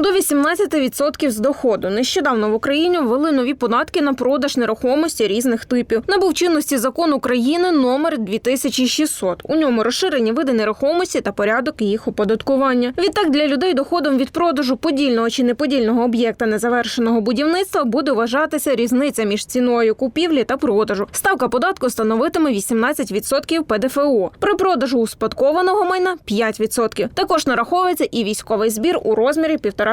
До 18% з доходу. Нещодавно в Україні ввели нові податки на продаж нерухомості різних типів. Набув чинності закон України номер 2600. У ньому розширені види нерухомості та порядок їх оподаткування. Відтак для людей доходом від продажу подільного чи неподільного об'єкта незавершеного будівництва буде вважатися різниця між ціною купівлі та продажу. Ставка податку становитиме 18% ПДФО. При продажу успадкованого майна 5%. Також нараховується і військовий збір у розмірі 1,5%.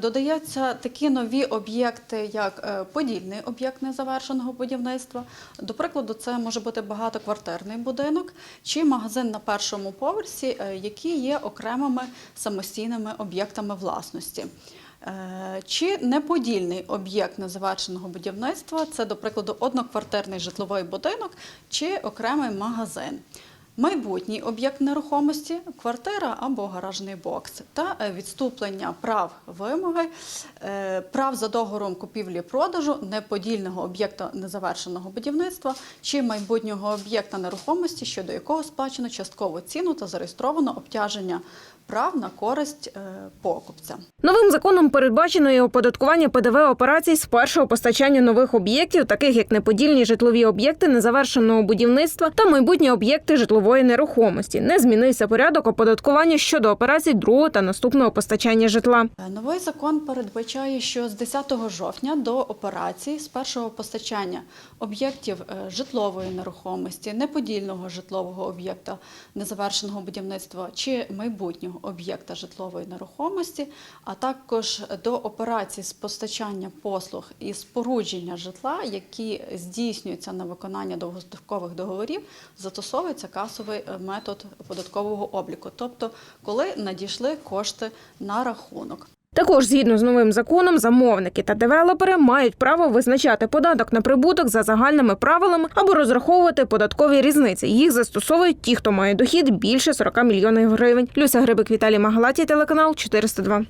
Додаються такі нові об'єкти, як е, подільний об'єкт незавершеного будівництва. До прикладу, це може бути багатоквартирний будинок чи магазин на першому поверсі, е, які є окремими самостійними об'єктами власності. Е, Чи неподільний об'єкт незавершеного будівництва це, до прикладу, одноквартирний житловий будинок чи окремий магазин. Майбутній об'єкт нерухомості квартира або гаражний бокс та е, відступлення прав вимоги, е, прав за договором купівлі-продажу неподільного об'єкта незавершеного будівництва чи майбутнього об'єкта нерухомості, щодо якого сплачено часткову ціну та зареєстровано обтяження прав на користь е, покупця. Новим законом передбачено і оподаткування ПДВ операцій з першого постачання нових об'єктів, таких як неподільні житлові об'єкти незавершеного будівництва та майбутні об'єкти житлової нерухомості. Не змінився порядок оподаткування щодо операцій другого та наступного постачання житла. Е, Новий закон передбачає, що з 10 жовтня до операцій з першого постачання об'єктів е, житлової нерухомості, неподільного житлового об'єкта незавершеного будівництва чи майбутнього об'єкта житлової нерухомості, а також до операцій з постачання послуг і спорудження житла, які здійснюються на виконання довгострокових договорів, застосовується касовий е, метод податкового обліку, тобто коли надійшли кошти на рахунок. Також, згідно з новим законом, замовники та девелопери мають право визначати податок на прибуток за загальними правилами або розраховувати податкові різниці. Їх застосовують ті, хто має дохід більше 40 мільйонів гривень. Люся Грибик, Віталій Магалаті, телеканал 402.